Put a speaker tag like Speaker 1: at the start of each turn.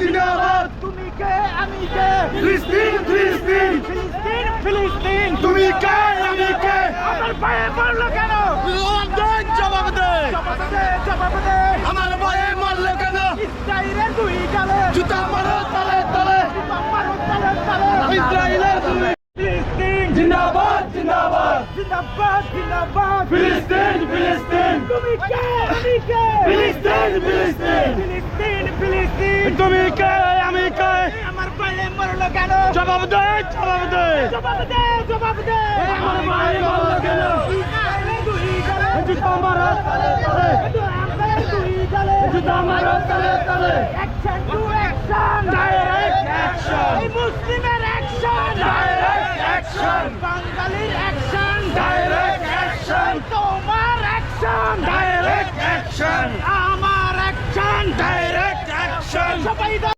Speaker 1: জিন্দাবাদ।
Speaker 2: তুমি কে? আমি কে?
Speaker 1: ফিলিস্তিন ফিলিস্তিন।
Speaker 2: ফিলিস্তিন ফিলিস্তিন।
Speaker 1: তুমি কে? আমি কে?
Speaker 2: আমার পায়ে মারলো কেন?
Speaker 1: জবাব দে।
Speaker 2: জবাব দে জবাব দে।
Speaker 1: আমার ভয়ে মারলে কেন?
Speaker 2: ইসরায়েলের দুই গালে।
Speaker 1: জুতা মারো তলে তলে।
Speaker 2: মারো তালে তালে।
Speaker 1: ইসরায়েলের দুই।
Speaker 2: ফিলিস্তিন।
Speaker 1: জিন্দাবাদ জিন্দাবাদ।
Speaker 2: জিন্দাবাদ জিন্দাবাদ।
Speaker 1: ফিলিস্তিন ফিলিস্তিন।
Speaker 2: তুমি কে? আমি কে?
Speaker 1: ফিলিস্তিন ফিলিস্তিন। তুমি কে আমি কে
Speaker 2: আমার পায়ে মারলো কেন?
Speaker 1: জবাব দে জবাব দে।
Speaker 2: জবাব দে জবাব দে।
Speaker 1: আমার ভয়ে মারলো কেন?
Speaker 2: ইসরায়েলের দুই গালে
Speaker 1: জুতা মারো তলে তলে
Speaker 2: ইসরায়েলের দুই গালে
Speaker 1: জুতা মারো তলে তলে।
Speaker 2: Action to action
Speaker 1: Direct action!
Speaker 2: এই মুসলিমের অ্যাকশন
Speaker 1: Direct action!
Speaker 2: বাঙালির অ্যাকশন
Speaker 1: Direct action!
Speaker 2: তোমার অ্যাকশন
Speaker 1: ডাইরেক্ট অ্যাকশন
Speaker 2: আমার অ্যাকশন
Speaker 1: ডাইরেক্ট
Speaker 3: Snyder!